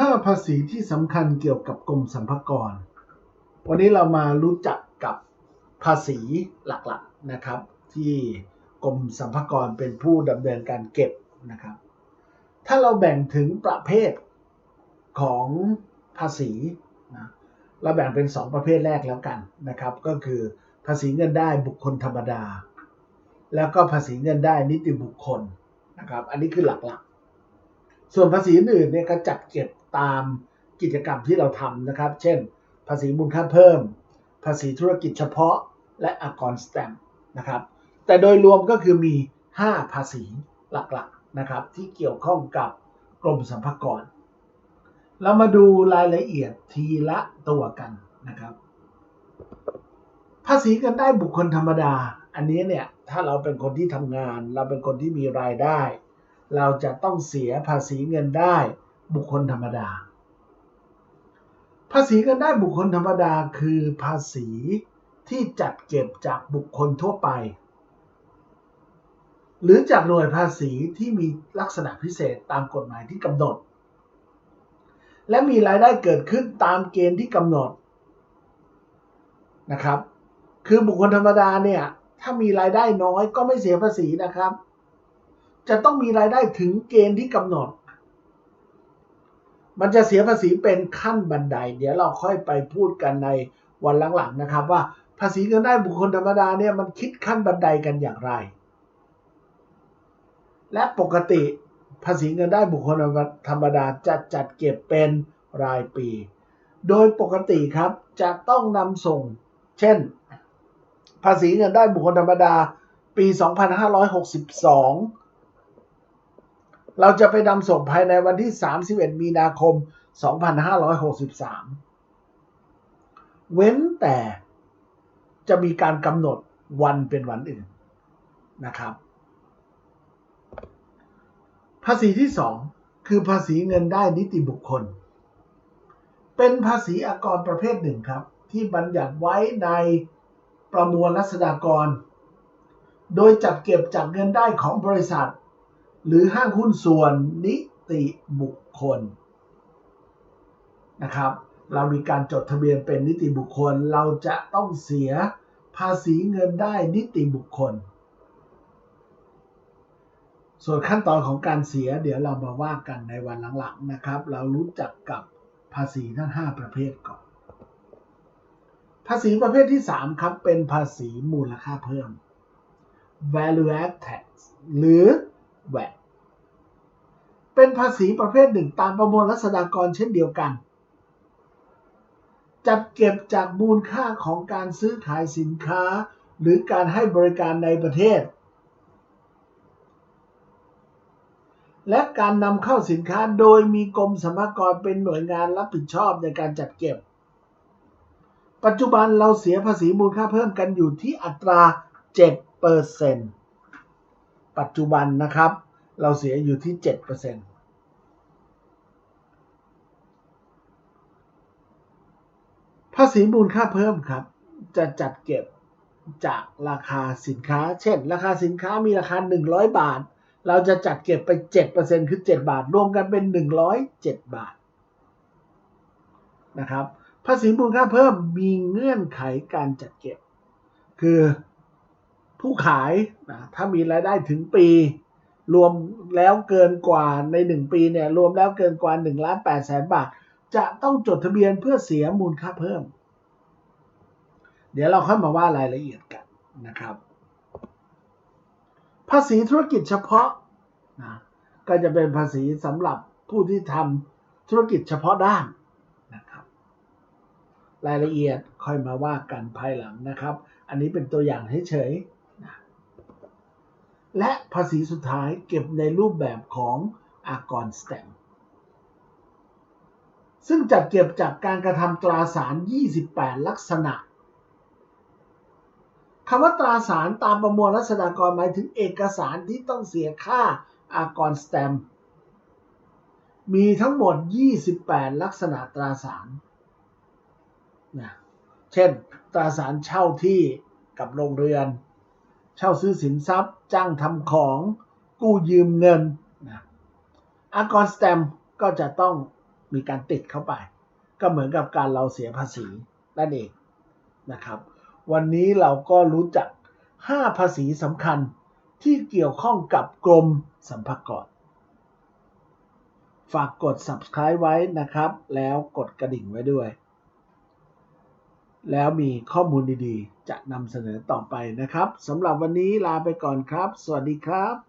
5 ภาษีที่สำคัญเกี่ยวกับกรมสรรพากร วันนี้เรามารู้จักกับภาษีหลักๆนะครับ ที่กรมสรรพากรเป็นผู้ดำเนินการเก็บนะครับ ถ้าเราแบ่งถึงประเภทของภาษีนะเราแบ่งเป็น 2 ประเภทแรกแล้วกันนะครับ ก็คือภาษีเงินได้บุคคลธรรมดา แล้วก็ภาษีเงินได้นิติบุคคลนะครับ อันนี้คือหลักๆ ส่วนภาษีอื่นเนี่ยก็จัดเก็บตามกิจกรรมที่เราทำนะครับ เช่น ภาษีมูลค่าเพิ่ม ภาษีธุรกิจเฉพาะ และอากรสแตมนะครับ แต่โดยรวมก็คือมี 5 ภาษีหลักๆนะครับ ที่เกี่ยวข้องกับกรมสรรพากร เรามาดูรายละเอียดทีละตัวกันนะครับ ภาษีเงินได้บุคคลธรรมดา อันนี้เนี่ยถ้าเราเป็นคนที่ทำงาน เราเป็นคนที่มีรายได้ เราจะต้องเสียภาษีเงินได้บุคคลธรรมดา ภาษีเงินได้บุคคลธรรมดาคือภาษีที่จัดเก็บจากบุคคลทั่วไป หรือจากหน่วยภาษีที่มีลักษณะพิเศษตามกฎหมายที่กำหนด และมีรายได้เกิดขึ้นตามเกณฑ์ที่กำหนดนะครับ คือบุคคลธรรมดาเนี่ยถ้ามีรายได้น้อยก็ไม่เสียภาษีนะครับ จะต้องมีรายได้ถึงเกณฑ์ที่กำหนด มันจะเสียภาษีเป็นขั้นบันได เดี๋ยวเราค่อยไปพูดกันในวันหลังๆนะครับ ว่าภาษีเงินได้บุคคลธรรมดาเนี่ยมันคิดขั้นบันไดกันอย่างไร และปกติภาษีเงินได้บุคคลธรรมดาจะจัดเก็บเป็นรายปี โดยปกติครับจะต้องนำส่ง เช่น ภาษีเงินได้บุคคลธรรมดาปี 2562 เราจะไปนำส่งภายในวันที่ 31 มีนาคม 2563 เว้นแต่จะมีการกำหนดวันเป็นวันอื่นนะครับ ภาษีที่ 2 คือภาษีเงินได้นิติบุคคล เป็นภาษีอากรประเภทหนึ่งครับ ที่บัญญัติไว้ในประมวลรัษฎากร โดยจัดเก็บจากเงินได้ของบริษัท หรือห้างหุ้นส่วนนิติบุคคลนะครับ เรามีการจดทะเบียนเป็นนิติบุคคล เราจะต้องเสียภาษีเงินได้นิติบุคคล ส่วนขั้นตอนของการเสียเดี๋ยวเรามาว่ากันในวันหลังๆนะครับ เรารู้จักกับภาษีทั้ง 5 ประเภทก่อน ภาษีประเภทที่ 3 ครับ เป็นภาษีมูลค่าเพิ่ม value add tax หรือ VAT เป็นภาษีประเภทหนึ่งตามประมวลรัษฎากรเช่นเดียวกัน จัดเก็บจากมูลค่าของการซื้อขายสินค้า หรือการให้บริการในประเทศ และการนำเข้าสินค้าโดยมีกรมสรรพากรเป็นหน่วยงานรับผิดชอบในการจัดเก็บ ปัจจุบันเราเสียภาษีมูลค่าเพิ่มกันอยู่ที่อัตรา7%ปััจจุบันนะครับ เราเสียอยู่ที่ 7%ภาษีมูลค่าเพิ่มครับ จะจัดเก็บจากราคาสินค้า เช่น ราคาสินค้ามีราคา 100 บาท เราจะจัดเก็บไป 7%คือ 7 บาท รวมกันเป็น 107 บาทนะครับ ภาษีมูลค่าเพิ่มมีเงื่อนไขการจัดเก็บ คือ ผู้ขายนะถ้ามีรายได้ถึงปี รวมแล้วเกินกว่าใน 1 ปีเนี่ยรวมแล้วเกินกว่า1ล้าน8แสนบาท จะต้องจดทะเบียนเพื่อเสียมูลค่าเพิ่ม เดี๋ยวเราค่อยมาว่ารายละเอียดกันนะครับ ภาษีธุรกิจเฉพาะนะก็จะเป็นภาษีสำหรับผู้ที่ทำธุรกิจเฉพาะด้านนะครับ รายละเอียดค่อยมาว่ากันภายหลังนะครับ อันนี้เป็นตัวอย่างเฉยๆ และภาษีสุดท้ายเก็บในรูปแบบของอากรสแตมซึ่งจัดเก็บจากการกระทำตราสาร 28 ลักษณะคำว่าตราสารตามประมวลรัษฎากรหมายถึงเอกสารที่ต้องเสียค่าอากรสแตมมีทั้งหมด 28 ลักษณะตราสารนะเช่น ตราสารเช่าที่กับโรงเรือน เช่าซื้อสินทรัพย์ จ้างทำของกู้ยืมเงินนะอากรสแตมก็จะต้องมีการติดเข้าไป ก็เหมือนกับการเราเสียภาษีนั่นเองนะครับ วันนี้เราก็รู้จัก 5 ภาษีสำคัญที่เกี่ยวข้องกับกรมสรรพากรฝากกด subscribe ไว้นะครับ แล้วกดกระดิ่งไว้ด้วย แล้วมีข้อมูลดีๆ จะนำเสนอต่อไปนะครับสำหรับวันนี้ลาไปก่อนครับ สวัสดีครับ